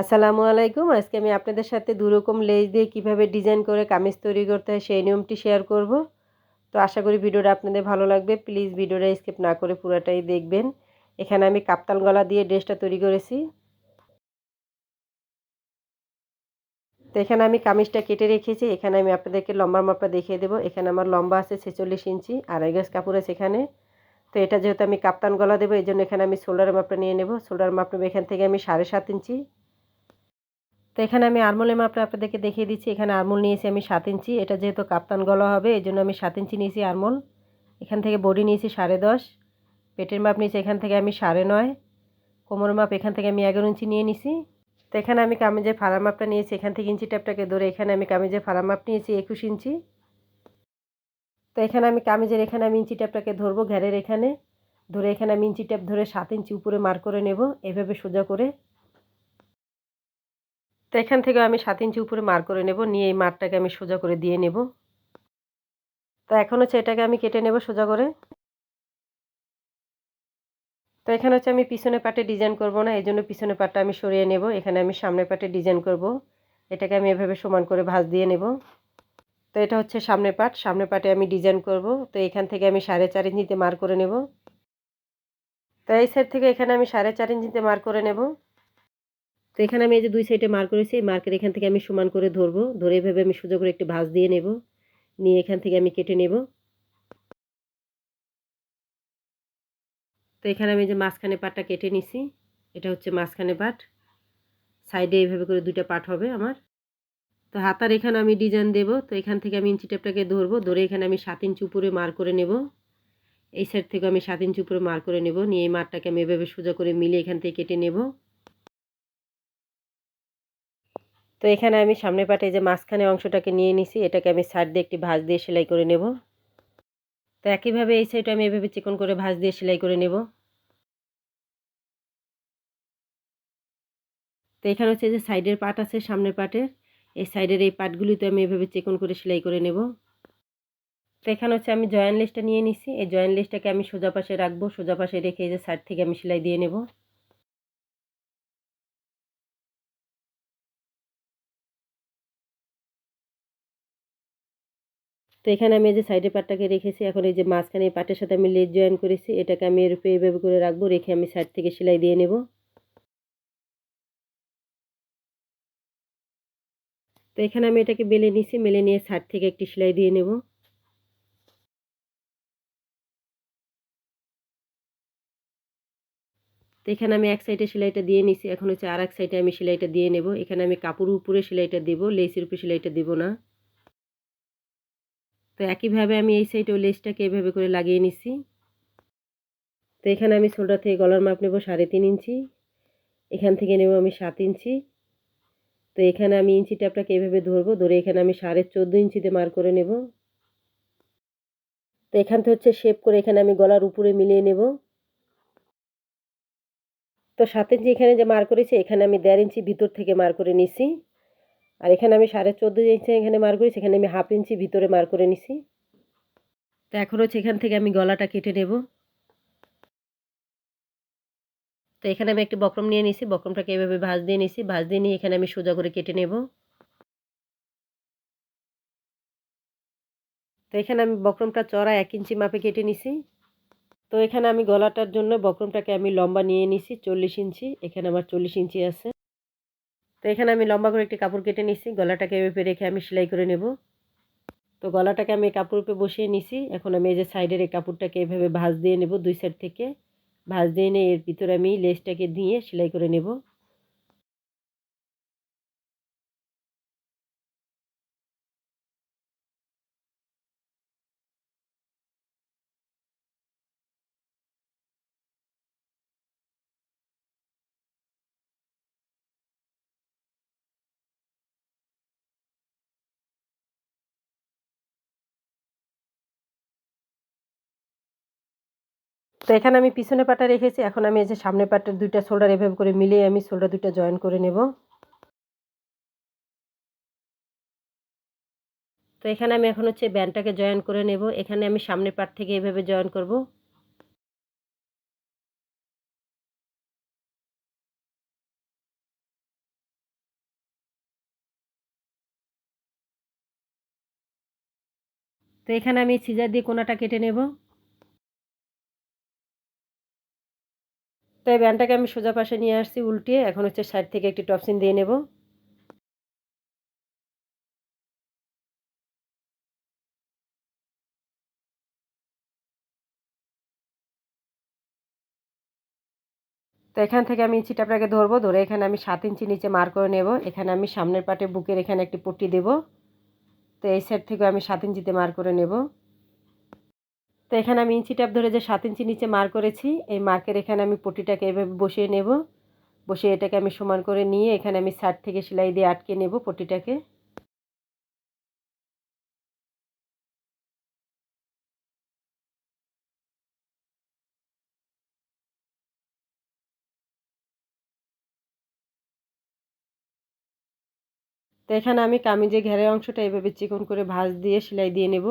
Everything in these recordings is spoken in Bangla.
আসসালামু আলাইকুম। আজকে আমি আপনাদের সাথে দুরকম লেজ দিয়ে কীভাবে ডিজাইন করে কামিজ তৈরি করতে হয় সেই নিয়মটি শেয়ার করব। তো আশা করি ভিডিওটা আপনাদের ভালো লাগবে। প্লিজ ভিডিওটা স্কিপ না করে পুরোটাই দেখবেন। এখানে আমি কাপ্তান গলা দিয়ে ড্রেসটা তৈরি করেছি। তো এখানে আমি কামিজটা কেটে রেখেছি। এখানে আমি আপনাদেরকে লম্বা মাপটা দেখিয়ে দেবো। এখানে আমার লম্বা আছে ছেচল্লিশ ইঞ্চি আড়াই গাছ কাপড় আছে এখানে। তো এটা যেহেতু আমি কাপ্তান গলা দেবো, এই জন্য এখানে আমি শোল্ডার মাপটা নিয়ে নেব। শোল্ডার মাপ নেব এখান থেকে আমি সাড়ে সাত ইঞ্চি। তো এখানে আমি আরমোলের মাপটা আপনাদেরকে দেখিয়ে দিচ্ছি। এখানে আরমোল নিয়েছি আমি সাত ইঞ্চি। এটা যেহেতু কাপ্তান গলা হবে, এই জন্য আমি সাত ইঞ্চি নিয়েছি আরমোল। এখান থেকে বডি নিয়েছি সাড়ে দশ, পেটের মাপ নিয়েছি এখান থেকে আমি সাড়ে নয় কোমর মাপ এখান থেকে আমি এগারো ইঞ্চি নিয়ে নিছি। তো এখানে আমি কামিজের ফাড়া মাপটা নিয়েছি, এখান থেকে ইঞ্চি ট্যাপটাকে ধরে এখানে আমি কামিজের ফাড়া মাপ নিয়েছি একুশ ইঞ্চি। তো এখানে আমি কামিজের এখানে আমি ইঞ্চি ট্যাপটাকে ধরবো ঘেরের এখানে। ধরে এখানে আমি ইঞ্চি ট্যাপ ধরে সাত ইঞ্চি উপরে মার করে নেব, এভাবে সোজা করে। তো এখান থেকে আমি সাত ইঞ্চি উপরে মার করে নেব, নিয়ে এই মারটাকে আমি সোজা করে দিয়ে নেব। তো এখন হচ্ছে এটাকে আমি কেটে নেব সোজা করে। তো এখানে হচ্ছে আমি পিছনে পাটে ডিজাইন করব না, এই জন্য পিছনে পাটটা আমি সরিয়ে নেব। এখানে আমি সামনে পাটে ডিজাইন করব। এটাকে আমি এভাবে সমান করে ভাঁজ দিয়ে নেব। তো এটা হচ্ছে সামনের পাট সামনে পাটে আমি ডিজাইন করব। তো এখান থেকে আমি সাড়ে চার ইঞ্চিতে মার করে নেব। তো এই সাইড থেকে এখানে আমি সাড়ে চার ইঞ্চিতে মার করে নেব। তো এখানে আমি এই যে দুই সাইডে মার করেছি, এই মার্কের এখান থেকে আমি সমান করে ধরবো। ধরে এভাবে আমি সোজা করে একটি ভাঁজ দিয়ে নেব। নিয়ে এখান থেকে আমি কেটে নেব। তো এখানে আমি যে মাঝখানে পাটটা কেটে নিছি। এটা হচ্ছে মাঝখানে পাট। সাইডে এইভাবে করে দুইটা পাট হবে আমার। তো হাতার এখানে আমি ডিজাইন দেব। তো এখান থেকে আমি ইঞ্চি টেপটাকে ধরবো। ধরে এখানে আমি সাত ইঞ্চি উপরে মার করে নেব। এই সাইড থেকে আমি সাত ইঞ্চি উপরে মার করে নেব। নিয়ে এই মারটাকে আমি এভাবে সোজা করে মিলে এখান থেকে কেটে নেব। তো এখানে আমি সামনে পাটে যে মাঝখানে অংশটাকে নিয়ে নিছি, এটাকে আমি সাইড দিয়ে একটি ভাঁজ দিয়ে সেলাই করে নেব। তো একইভাবে এই সাইডটা আমি এভাবে চিকন করে ভাঁজ দিয়ে সেলাই করে নেব। তো এখানে হচ্ছে যে সাইডের পাট আছে সামনের পাটের এই সাইডের এই পাটগুলিতে আমি এভাবে চিকন করে সেলাই করে নেব। তো এখানে হচ্ছে আমি জয়েন্ট লিস্টটা নিয়ে নিছি, এই জয়েন্ট লিস্টটাকে আমি সোজা পাশে রাখব, সোজা পাশে রেখে এই যে সাইড থেকে আমি সেলাই দিয়ে নেব। তো এখানে আমি এই যে সাইডের পাটটাকে রেখেছি, এখন এই যে মাঝখানে এই পাটের সাথে আমি লেজ জয়েন করেছি, এটাকে আমি এর উপরে এইভাবে করে রাখব, রেখে আমি সাইড থেকে সেলাই দিয়ে নেব। তো এখানে আমি এটাকে বেলে নিছি মেলে নিয়ে সাইড থেকে একটি সেলাই দিয়ে নেব। তো এখানে আমি এক সাইডে সেলাইটা দিয়ে নিছি, এখন হচ্ছে আর এক সাইডে আমি সেলাইটা দিয়ে নেব। এখানে আমি কাপড় উপরে সেলাইটা দেবো লেসের উপরে সেলাইটা দেবো না। তো একইভাবে আমি এই সাইডে লেসটাকে এভাবে করে লাগিয়ে নিছি। তো এখানে আমি শোল্ডার থেকে গলার মাপ নেব সাড়ে তিন ইঞ্চি, এখান থেকে নেব আমি সাত ইঞ্চি। তো এখানে আমি ইঞ্চি ট্যাপটাকে এভাবে ধরবো, ধরে এখানে আমি সাড়ে চোদ্দ ইঞ্চিতে মার করে নেব। তো এখান থেকে হচ্ছে শেপ করে এখানে আমি গলার উপরে মিলিয়ে নেব। তো সাত ইঞ্চি এখানে যে মার করেছি, এখানে আমি দেড় ইঞ্চি ভিতর থেকে মার করে নিছি। আর এখানে আমি সাড়ে চোদ্দ ইঞ্চি এখানে মার করেছি এখানে আমি হাফ ইঞ্চি ভিতরে মার করে নিছি। তো এখন হচ্ছে এখান থেকে আমি গলাটা কেটে নেব। তো এখানে আমি একটি বক্রম নিয়ে নিছি, বক্রমটাকে এভাবে ভাঁজ দিয়ে নিছি, ভাঁজ দিয়ে নিয়ে এখানে আমি সোজা করে কেটে নেব। তো এখানে আমি বক্রমটা চড়া এক ইঞ্চি মাপে কেটে নিছি। তো এখানে আমি গলাটার জন্য বক্রমটাকে আমি লম্বা নিয়ে নিছি, চল্লিশ ইঞ্চি, এখানে আমার চল্লিশ ইঞ্চি আছে। তো এখানে আমি লম্বা করে একটি কাপড় কেটে নিছি, গলাটাকে এভাবে রেখে আমি সেলাই করে নেব। তো গলাটাকে আমি কাপড় উপরে বসিয়ে নিছি, এখন আমি এই যে সাইডের এই কাপড়টাকে এভাবে ভাঁজ দিয়ে নেব, দুই সাইড থেকে। ভাঁজ দিয়ে নিয়ে এর ভিতরে আমি লেসটাকে দিয়ে সেলাই করে নেব। তো এখানে আমি পিছনে পাটা রেখেছি, এখন আমি এই যে সামনে পাটার দুইটা শোল্ডার এভাবে করে মিলিয়ে আমি শোল্ডার দুইটা জয়েন করে নেব। তো এখানে আমি এখন হচ্ছে ব্যান্ডটাকে জয়েন করে নেব, এখানে আমি সামনে পাট থেকে এভাবে জয়েন করব। তো এখানে আমি সিজার দিয়ে কোনাটা কেটে নেব। তো এই ব্যানটাকে আমি সোজা পাশে নিয়ে আসছি, উল্টিয়ে। এখন হচ্ছে সাইড থেকে একটি টপসিন দিয়ে নেব। তো এখান থেকে আমি ইঞ্চিটা আপনাকে ধরবো, ধরে এখানে আমি সাত ইঞ্চি নিচে মার করে নেব। এখানে আমি সামনের পাটে বুকের এখানে একটি পট্টি দেব। তো এই সাইড থেকে আমি সাত ইঞ্চিতে মার করে নেব। তো এখানে আমি ইঞ্চি ট্যাপ ধরে যে সাত ইঞ্চি নিচে মার করেছি, এই মার্কের এখানে আমি পটিটাকে এভাবে বসিয়ে নেব। বসিয়ে এটাকে আমি সমান করে নিয়ে এখানে আমি সাইড থেকে সেলাই দিয়ে আটকে নেব পটিটাকে। তো এখানে আমি কামিজে ঘেরের অংশটা এভাবে চিকন করে ভাঁজ দিয়ে সেলাই দিয়ে নেব।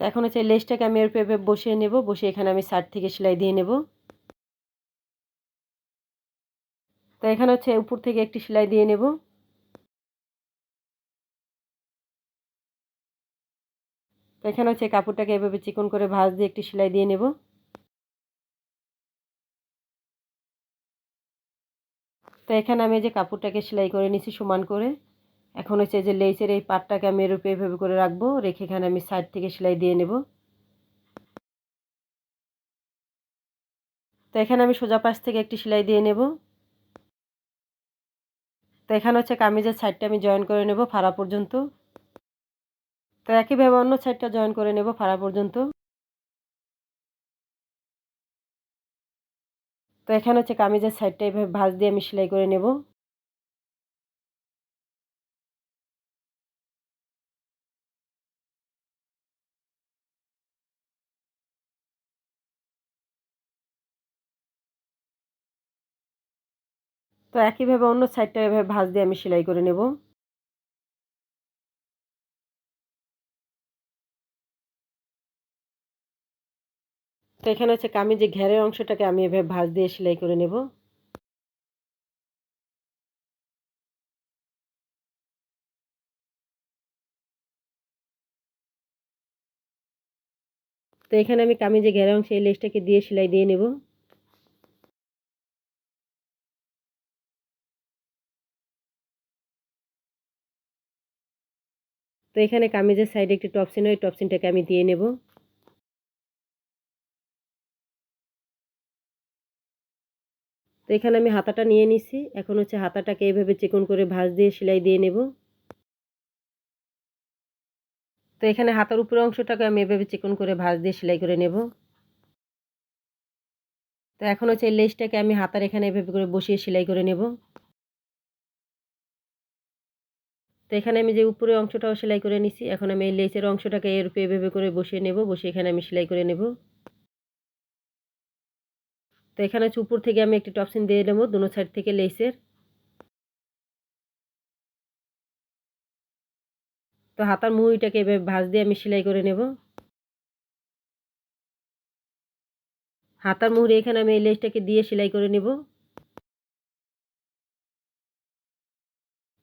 তো এখন হচ্ছে লেসটাকে আমি এর পেপে বসিয়ে নেব বসে এখানে আমি সাইড থেকে সেলাই দিয়ে নেব। তো এখানে হচ্ছে উপর থেকে একটি সেলাই দিয়ে নেব। তো এখানে হচ্ছে কাপড়টাকে এভাবে চিকন করে ভাঁজ দিয়ে একটি সেলাই দিয়ে নেব। তো এখানে আমি যে কাপড়টাকে সেলাই করে নিছি সমান করে। এখন হচ্ছে যে লেসের এই পাটটাকে আমি এরূপে এভাবে করে রাখব, রেখে এখানে আমি সাইড থেকে সেলাই দিয়ে নেব। তো এখানে আমি সোজা পাশ থেকে একটি সেলাই দিয়ে নেব। তো এখানে হচ্ছে কামিজের সাইডটা আমি জয়েন করে নেব ফাড়া পর্যন্ত। তো একইভাবে অন্য সাইডটা জয়েন করে নেব ফাড়া পর্যন্ত। তো এখানে হচ্ছে কামিজের সাইডটা এভাবে ভাঁজ দিয়ে আমি সেলাই করে নেব। তো একইভাবে অন্য সাইডটা এভাবে ভাঁজ দিয়ে আমি সেলাই করে নেব। তো এখানে হচ্ছে কামিজে ঘেরের অংশটাকে আমি এভাবে ভাঁজ দিয়ে সেলাই করে নেব। তো এখানে আমি কামিজে ঘেরা অংশে, এই লেসটাকে দিয়ে সেলাই দিয়ে নেব। তো এখানে কামিজের সাইডে একটি টপসিন ওই টপসিনটাকে আমি দিয়ে নেব। তো এখানে আমি হাতাটা নিয়ে নিছি। এখন হচ্ছে হাতাটাকে এইভাবে চিকন করে ভাঁজ দিয়ে সেলাই দিয়ে নেব। তো এখানে হাতার উপরের অংশটাকে আমি এভাবে চিকন করে ভাঁজ দিয়ে সেলাই করে নেব। তো এখন হচ্ছে লেসটাকে আমি হাতার এখানে এভাবে করে বসিয়ে সেলাই করে নেব। তো এখানে আমি যে উপরের অংশটাও সেলাই করে নিছি। এখন আমি এই লেসের অংশটাকে এর উপরে এভাবে করে বসিয়ে নেব, বসিয়ে এখানে আমি সেলাই করে নেব। তো এখানে হচ্ছে উপর থেকে আমি একটি টপসিন দিয়ে নেব, দুনো সাইড থেকে লেসের। তো হাতার মুহুরিটাকে এভাবে ভাঁজ দিয়ে আমি সেলাই করে নেব। হাতার মুহুরি এখানে আমি এই লেসটাকে দিয়ে সেলাই করে নেব।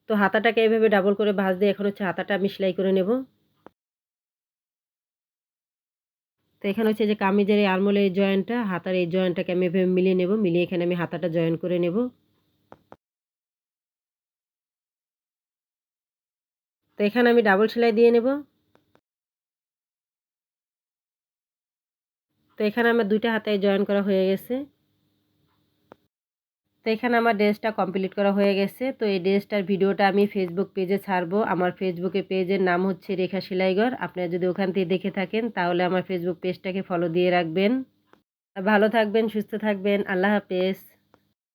তো হাতাটাকে এভাবে ডাবল করে ভাঁজ দিয়ে এখন হচ্ছে হাতাটা আমি সেলাই করে নেব। তো এখানে হচ্ছে যে কামিজের এই আলমোলের জয়েন্টটা, হাতার এই জয়েন্টটাকে আমি এভাবে মিলিয়ে নেব, মিলিয়ে এখানে আমি হাতাটা জয়েন করে নেব। তো এখানে আমি ডাবল সেলাই দিয়ে নেব। তো এখানে আমার দুইটা হাতায় জয়েন করা হয়ে গেছে। তো এখানে আমার ড্রেসটা কমপ্লিট করা হয়ে গেছে। তো এই ড্রেসটার ভিডিওটা আমি ফেসবুক পেজে ছাড়বো। আমার ফেসবুকে পেজের নাম হচ্ছে রেখা সেলাইঘর আপনারা যদি ওখান থেকে দেখে থাকেন, তাহলে আমার ফেসবুক পেজটাকে ফলো দিয়ে রাখবেন। ভালো থাকবেন, সুস্থ থাকবেন। আল্লাহ হাফেজ।